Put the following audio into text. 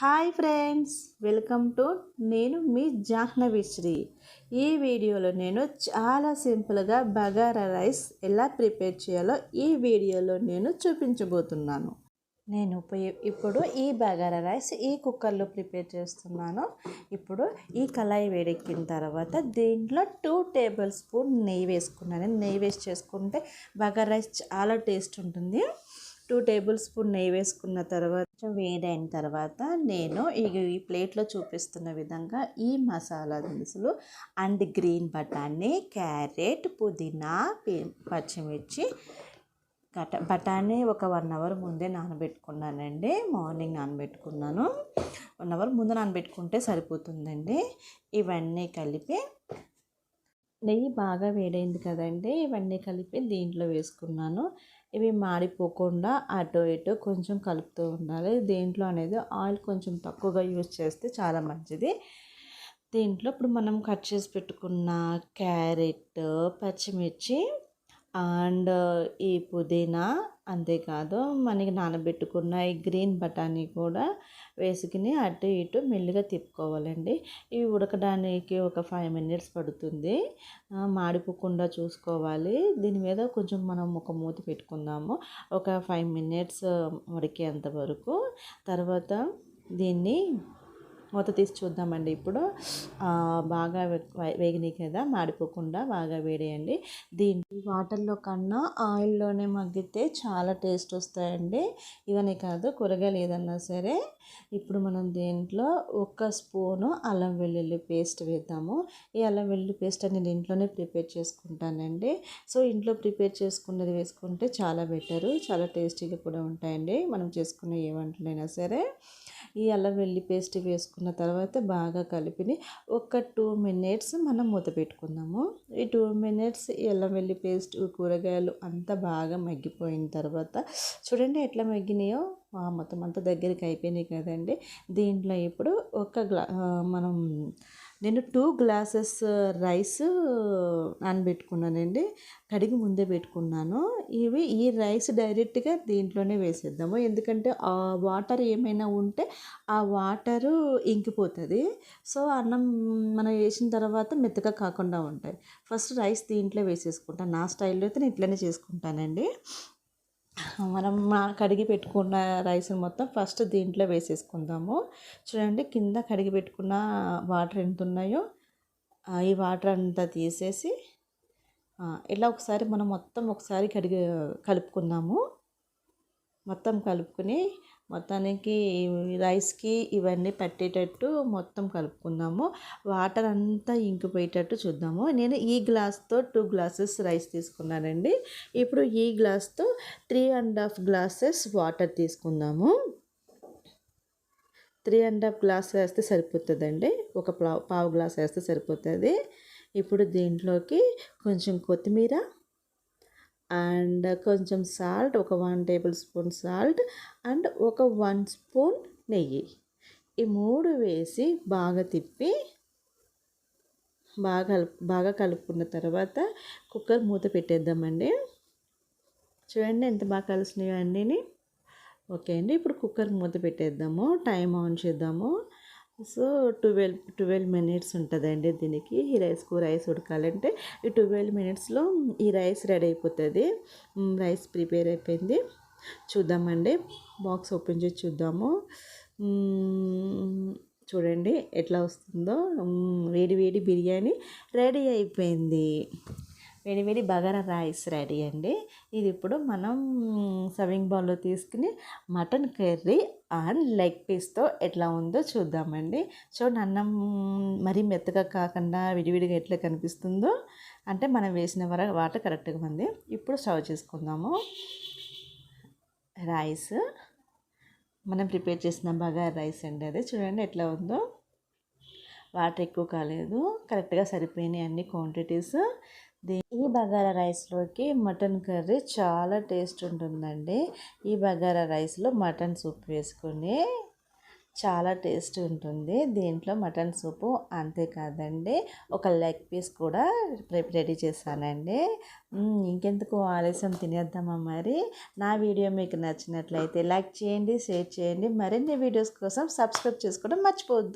Hi friends welcome to నేను మీ జాహ్నవి శ్రీ ఈ వీడియోలో నేను చాలా సింపుల్గా బగారా రైస్ ఎలా ప్రిపేర్ చేయాలో ఈ వీడియోలో నేను చూపించబోతున్నాను. నేను ఇప్పుడు ఈ బగారా రైస్ ఈ కుక్కర్లో ప్రిపేర్ చేస్తున్నాను. ఇప్పుడు ఈ కళాయి వేడెక్కిన తర్వాత దీంట్లో టూ టేబుల్ స్పూన్ నెయ్యి వేసుకున్నాను. నెయ్యి వేసి చేసుకుంటే బగారా రైస్ చాలా టేస్ట్ ఉంటుంది. టూ టేబుల్ స్పూన్ నెయ్యి వేసుకున్న తర్వాత కొంచెం వేడైన తర్వాత నేను ఈ ఈ ప్లేట్లో చూపిస్తున్న విధంగా ఈ మసాలా దినుసులు అండ్ గ్రీన్ బఠానీ క్యారెట్ పుదీనా పచ్చిమిర్చి కట బఠానీ ఒక వన్ అవర్ ముందే నానబెట్టుకున్నానండి. మార్నింగ్ నానబెట్టుకున్నాను. వన్ అవర్ ముందు నానబెట్టుకుంటే సరిపోతుందండి. ఇవన్నీ కలిపి నెయ్యి బాగా వేడైంది కదండి ఇవన్నీ కలిపి దీంట్లో వేసుకున్నాను. ఇవి మాడిపోకుండా అటు ఇటు కొంచెం కలుపుతూ ఉండాలి. దీంట్లో అనేది ఆయిల్ కొంచెం తక్కువగా యూజ్ చేస్తే చాలా మంచిది. దీంట్లో ఇప్పుడు మనం కట్ చేసి పెట్టుకున్న క్యారెట్ పచ్చిమిర్చి అండ్ ఈ పుదీనా అంతేకాదు మనకి నానబెట్టుకున్న ఈ గ్రీన్ బఠానీ కూడా వేసుకుని అటు ఇటు మెల్లిగా తిప్పుకోవాలండి. ఇవి ఉడకడానికి ఒక ఫైవ్ మినిట్స్ పడుతుంది. మాడిపోకుండా చూసుకోవాలి. దీని మీద కొంచెం మనం ఒక మూత పెట్టుకుందాము. ఒక ఫైవ్ మినిట్స్ ఉడికేంత వరకు. తర్వాత దీన్ని మూత తీసి చూద్దామండి ఇప్పుడు. బాగా వేగినాయి కదా మాడిపోకుండా బాగా వేడేయండి. దీన్ని వాటర్లో కన్నా ఆయిల్లోనే మగ్గితే చాలా టేస్ట్ వస్తాయండి. ఇవన్నీ కాదు కూరగాయలు ఏదన్నా సరే. ఇప్పుడు మనం దీంట్లో ఒక స్పూను అల్లం వెల్లుల్లి పేస్ట్ వేద్దాము. ఈ అల్లం వెల్లుల్లి పేస్ట్ నేను ఇంట్లోనే ప్రిపేర్ చేసుకుంటానండి. సో ఇంట్లో ప్రిపేర్ చేసుకున్నది వేసుకుంటే చాలా బెటరు చాలా టేస్టీగా కూడా ఉంటాయండి. మనం చేసుకునే ఏ వంటలైనా సరే. ఈ అల్లం వెల్లి పేస్ట్ వేసుకున్న తర్వాత బాగా కలిపిని ఒక టూ మినిట్స్ మనం మూత పెట్టుకుందాము. ఈ టూ మినిట్స్ ఈ అల్లం వెల్లి పేస్ట్ కూరగాయలు అంతా బాగా మగ్గిపోయిన తర్వాత చూడండి ఎట్లా మగ్గినాయో. ఆ, మొత్తం అంతా దగ్గరికి అయిపోయినాయి కదండి. దీంట్లో ఇప్పుడు ఒక గ్లా మనం నేను టూ గ్లాసెస్ రైస్ నానబెట్టుకున్నానండి. కడిగి ముందే పెట్టుకున్నాను. ఇవి ఈ రైస్ డైరెక్ట్గా దీంట్లోనే వేసేద్దాము. ఎందుకంటే ఆ వాటర్ ఏమైనా ఉంటే ఆ వాటరు ఇంకిపోతుంది. సో అన్నం మనం వేసిన తర్వాత మెత్తగా కాకుండా ఉంటాయి. ఫస్ట్ రైస్ దీంట్లో వేసేసుకుంటాను నా స్టైల్లో అయితే నేను ఇట్లనే చేసుకుంటానండి. మనం మా కడిగి పెట్టుకున్న రైస్ని మొత్తం ఫస్ట్ దీంట్లో వేసేసుకుందాము. చూడండి కింద కడిగి పెట్టుకున్న వాటర్ ఎంత ఉన్నాయో ఈ వాటర్ అంతా తీసేసి ఇలా ఒకసారి మనం మొత్తం ఒకసారి కడిగి కలుపుకుందాము. మొత్తం కలుపుకుని మొత్తానికి రైస్కి ఇవన్నీ పట్టేటట్టు మొత్తం కలుపుకుందాము. వాటర్ అంతా ఇంకిపోయేటట్టు చూద్దాము. నేను ఈ గ్లాస్తో టూ గ్లాసెస్ రైస్ తీసుకున్నానండి. ఇప్పుడు ఈ గ్లాస్తో three and half glasses water తీసుకుందాము. త్రీ అండ్ హాఫ్ గ్లాస్ వేస్తే సరిపోతుందండి. ఒక పావు పావు గ్లాస్ వేస్తే సరిపోతుంది. ఇప్పుడు దీంట్లోకి కొంచెం కొత్తిమీర అండ్ కొంచెం సాల్ట్ ఒక one tablespoon salt and ఒక వన్ స్పూన్ నెయ్యి. ఈ మూడు వేసి బాగా తిప్పి బాగా కలుపు బాగా కలుపుకున్న తర్వాత కుక్కర్ మూత పెట్టేద్దామండి. చూడండి ఎంత బాగా కలిసినాయో అన్నీని. ఓకే అండి ఇప్పుడు కుక్కర్ మూత పెట్టేద్దాము టైం ఆన్ చేద్దాము. సో ట్వెల్వ్ ట్వెల్వ్ మినిట్స్ ఉంటుందండి దీనికి. ఈ రైస్కు రైస్ ఉడకాలంటే ఈ ట్వెల్వ్ మినిట్స్లో ఈ రైస్ రెడీ అయిపోతుంది. రైస్ ప్రిపేర్ అయిపోయింది. చూద్దామండి. బాక్స్ ఓపెన్ చేసి చూద్దాము. చూడండి ఎట్లా వస్తుందో. వేడి వేడి బిర్యానీ రెడీ అయిపోయింది. వేడి వేడి బగారా రైస్ రెడీ అండి. ఇది ఇప్పుడు మనం సర్వింగ్ బౌల్లో తీసుకుని మటన్ కర్రీ అండ్ లెగ్ పీస్తో ఎట్లా ఉందో చూద్దామండి. చూడండి అన్నం మరీ మెత్తగా కాకుండా విడివిడిగా ఎట్లా కనిపిస్తుందో అంటే మనం వేసిన వర వాటర్ కరెక్ట్గా ఉంది. ఇప్పుడు సర్వ్ చేసుకుందాము. రైస్. మనం ప్రిపేర్ చేసిన బగారా రైస్ అండి అదే. చూడండి ఎట్లా ఉందో. వాటర్ ఎక్కువ కాలేదు. కరెక్ట్గా సరిపోయినాయి అన్ని క్వాంటిటీస్. ఈ బగారా రైస్లోకి మటన్ కర్రీ చాలా టేస్ట్ ఉంటుందండి. ఈ బగారా రైస్లో మటన్ సూప్ వేసుకొని చాలా టేస్ట్ ఉంటుంది. దీంట్లో మటన్ సూపు అంతేకాదండి ఒక లెగ్ పీస్ కూడా రెడీ చేశానండి. ఇంకెందుకు ఆలస్యం తినేద్దామా మరి? నా వీడియో మీకు నచ్చినట్లయితే లైక్ చేయండి షేర్ చేయండి. మరిన్ని వీడియోస్ కోసం సబ్స్క్రైబ్ చేసుకోవడం మర్చిపోవద్దు.